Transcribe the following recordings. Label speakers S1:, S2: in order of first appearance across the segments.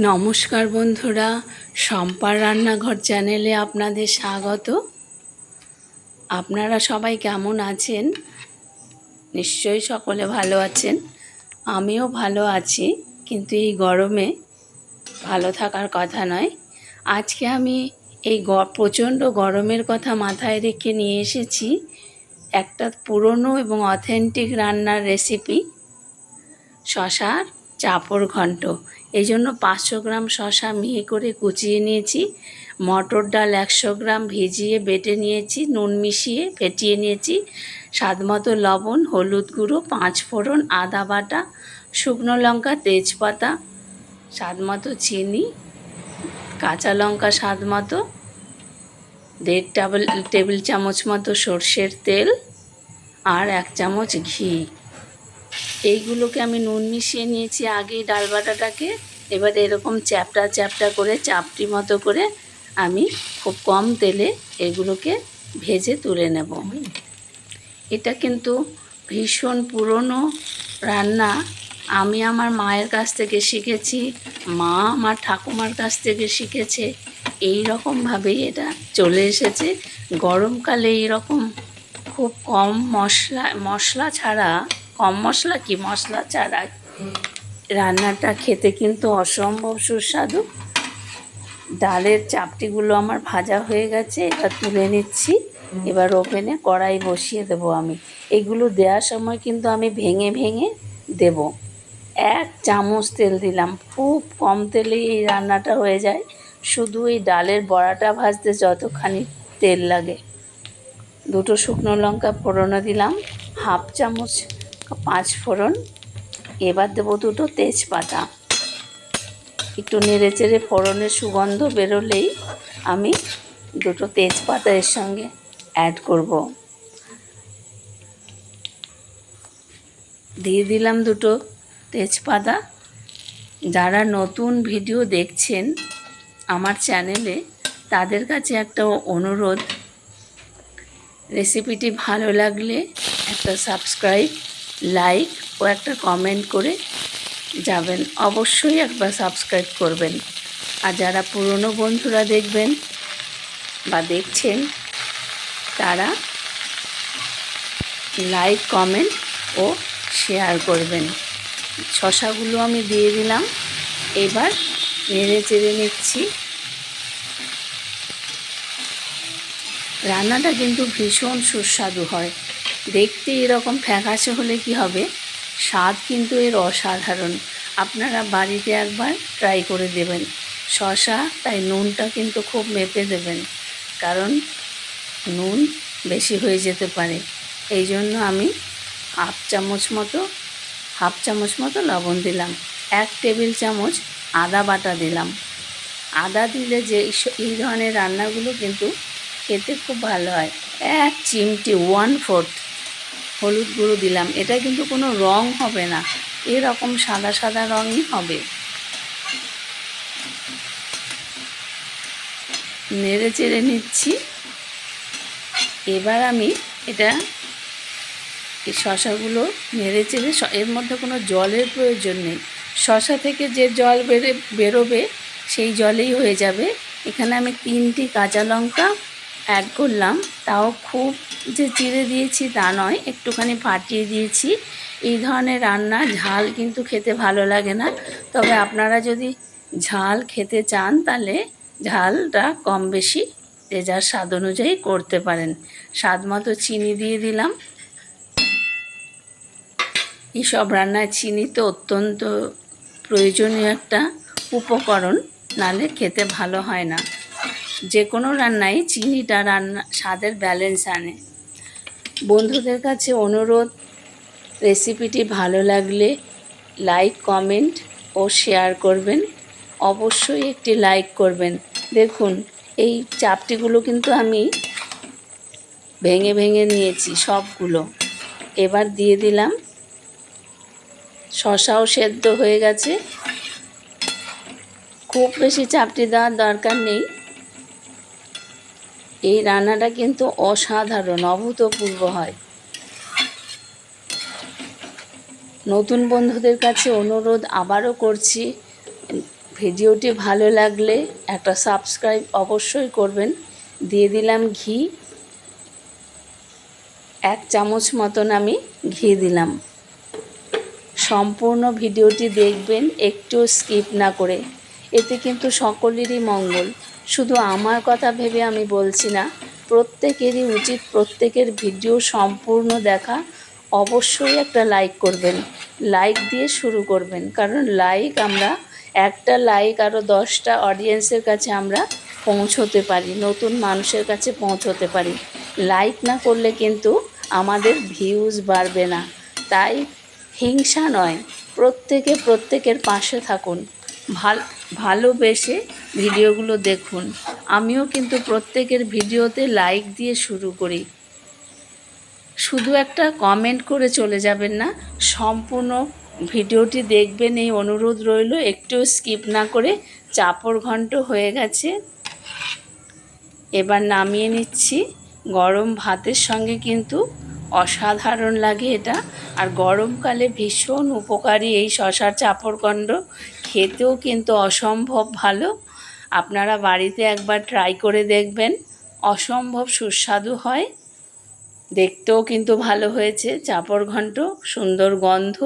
S1: নমস্কার বন্ধুরা, শম্পার রান্নাঘর চ্যানেলে আপনাদের স্বাগত। আপনারা সবাই কেমন আছেন? নিশ্চয়ই সকলে ভালো আছেন। আমিও ভালো আছি, কিন্তু এই গরমে ভালো থাকার কথা নয়। আজকে আমি এই গ, প্রচণ্ড গরমের কথা মাথায় রেখে নিয়ে এসেছি একটা পুরনো এবং অথেন্টিক রান্নার রেসিপি শশার চাপড় ঘন্ট এই জন্য পাঁচশো গ্রাম শশা মিহি করে কুচিয়ে নিয়েছি। মটর ডাল একশো গ্রাম ভিজিয়ে বেটে নিয়েছি, নুন মিশিয়ে ফেটিয়ে নিয়েছি। স্বাদ মতো লবণ, হলুদ গুঁড়ো, পাঁচ ফোড়ন, আদা বাটা, শুকনো লঙ্কা, তেজপাতা স্বাদ মতো চিনি, কাঁচা লঙ্কা স্বাদ মতো দেড় টেবিল টেবিল চামচ মতো সর্ষের তেল আর এক চামচ ঘি। এইগুলোকে আমি নুন মিশিয়ে নিয়েছি আগেই ডাল বাটাটাকে। এবার এরকম চ্যাপটা চ্যাপটা করে চাপটি মতো করে আমি খুব কম তেলে এগুলোকে ভেজে তুলে নেব। এটা কিন্তু ভীষণ পুরনো রান্না। আমি আমার মায়ের কাছ থেকে শিখেছি, মা আমার ঠাকুমার কাছ থেকে শিখেছে। এই রকমভাবেই এটা চলে এসেছে। গরমকালে এইরকম খুব কম মশলা মশলা ছাড়া কম মশলা কি মশলা ছাড়া রান্নাটা খেতে কিন্তু অসম্ভব সুস্বাদু। ডালের চাপটিগুলো আমার ভাজা হয়ে গেছে, এবার তুলে নিচ্ছি। এবার ওভেনে কড়াই বসিয়ে দেবো আমি। এগুলো দেওয়ার সময় কিন্তু আমি ভেঙে ভেঙে দেব। এক চামচ তেল দিলাম। খুব কম তেলেই এই রান্নাটা হয়ে যায়। শুধু এই ডালের বড়াটা ভাজতে যতখানি তেল লাগে। দুটো শুকনো লঙ্কা ফোড়নো দিলাম। হাফ চামচ পাঁচ ফোড়ন। এবার দেবো দুটো তেজপাতা। একটু নেড়ে চেড়ে ফোড়নের সুগন্ধ বেরোলেই আমি দুটো তেজপাতা এর সঙ্গে অ্যাড করব। দিয়ে দিলাম দুটো তেজপাতা। যারা নতুন ভিডিও দেখছেন আমার চ্যানেলে, তাদের কাছে একটা অনুরোধ। রেসিপিটি ভালো লাগলে একটা সাবস্ক্রাইব লাইক ও একটা কমেন্ট করে যাবেন। অবশ্যই একবার সাবস্ক্রাইব করবেন। আর যারা পুরনো বন্ধুরা দেখবেন বা দেখছেন, তারা লাইক কমেন্ট ও শেয়ার করবেন। শশাগুলো আমি দিয়ে দিলাম। এবার নেড়ে চেড়ে নিচ্ছি। রান্নাটা কিন্তু ভীষণ সুস্বাদু হয়। দেখতে এরকম ফ্যাকাশে হলে কি হবে? স্বাদ কিন্তু এর অসাধারণ। আপনারা বাড়িতে একবার ট্রাই করে দেবেন। শশা তাই নুনটা কিন্তু খুব মেপে দেবেন। কারণ নুন বেশি হয়ে যেতে পারে। এই জন্য আমি হাফ চামচ মতো, হাফ চামচ মতো লবণ দিলাম। এক টেবিল চামচ আদা বাটা দিলাম। আদা দিলে যে এই ধরনের রান্নাগুলো কিন্তু খেতে খুব ভালো হয়। এক চিমটি ওয়ান ফোর্থ হলুদ গুঁড়ো দিলাম। এটা কিন্তু কোনো রং হবে না। এরকম সাদা সাদা রঙই হবে। নেড়ে চেড়ে নিচ্ছি। এবার আমি এটা এই শশাগুলো নেড়ে চেড়ে এর মধ্যে কোনো জলের প্রয়োজন নেই। শশা থেকে যে জল বেরে বেরোবে সেই জলেই হয়ে যাবে। এখানে আমি তিনটি কাঁচা লঙ্কা অ্যাড করলাম। তাও খুব যে চিড়ে দিয়েছি তা নয়, একটুখানি ফাটিয়ে দিয়েছি। এই ধরনের রান্না ঝাল কিন্তু খেতে ভালো লাগে না। তবে আপনারা যদি ঝাল খেতে চান, তাহলে ঝালটা কম বেশি যে যার স্বাদ অনুযায়ী করতে পারেন। স্বাদ মতো চিনি দিয়ে দিলাম। এইসব রান্নায় চিনি তো অত্যন্ত প্রয়োজনীয় একটা উপকরণ নালে খেতে ভালো হয় না। যে কোনো রান্নায় চিনিটা রান্না, স্বাদের ব্যালেন্স আনে। বন্ধুদের কাছে অনুরোধ রেসিপিটি ভালো লাগলে লাইক কমেন্ট ও শেয়ার করবেন। অবশ্যই একটি লাইক করবেন। দেখুন, এই চাপটিগুলো কিন্তু আমি ভেঙে ভেঙে নিয়েছি সবগুলো। এবার দিয়ে দিলাম। শশাও সেদ্ধ হয়ে গেছে। খুব বেশি চাপটি দেওয়ার দরকার নেই। এই রান্নাটা কিন্তু অসাধারণ, অভূতপূর্ব হয়। নতুন বন্ধুদের কাছে অনুরোধ আবারও করছি, ভিডিওটি ভালো লাগলে একটা সাবস্ক্রাইব অবশ্যই করবেন। দিয়ে দিলাম ঘি। এক চামচ মতন আমি ঘি দিলাম। সম্পূর্ণ ভিডিওটি দেখবেন, একটু স্কিপ না করে। এতে কিন্তু সকলেরই মঙ্গল। শুধু আমার কথা ভেবে আমি বলছি না, প্রত্যেকেরই উচিত প্রত্যেকের ভিডিও সম্পূর্ণ দেখা। অবশ্যই একটা লাইক করবেন। লাইক দিয়ে শুরু করবেন। কারণ লাইক আমরা, একটা লাইক আরও দশটা অডিয়েন্সের কাছে আমরা পৌঁছতে পারি, নতুন মানুষের কাছে পৌঁছতে পারি। লাইক না করলে কিন্তু আমাদের ভিউজ বাড়বে না। তাই হিংসা নয়, প্রত্যেকে প্রত্যেকের পাশে থাকুন। ভালো, ভালোবেসে ভিডিওগুলো দেখুন। আমিও কিন্তু প্রত্যেকের ভিডিওতে লাইক দিয়ে শুরু করি। শুধু একটা কমেন্ট করে চলে যাবেন না, সম্পূর্ণ ভিডিওটি দেখবেন এই অনুরোধ রইল। একটু স্কিপ না করে চাপড় ঘন্ট হয়ে গেছে। এবার নামিয়ে নিচ্ছি। গরম ভাতের সঙ্গে কিন্তু অসাধারণ লাগে এটা। আর গরমকালে ভীষণ উপকারী এই শশার চাপড়কণ্ড। খেতেও কিন্তু অসম্ভব ভালো। আপনারা বাড়িতে একবার ট্রাই করে দেখবেন। অসম্ভব সুস্বাদু হয়। দেখতেও কিন্তু ভালো হয়েছে চাপড় ঘন্ট সুন্দর গন্ধ।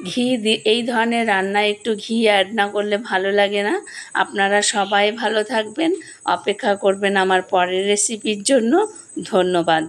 S1: ঘি এই ধরনের রান্নায় একটু ঘি অ্যাড না করলে ভালো লাগে না। আপনারা সবাই ভালো থাকবেন। অপেক্ষা করবেন আমার পরের রেসিপির জন্য। ধন্যবাদ।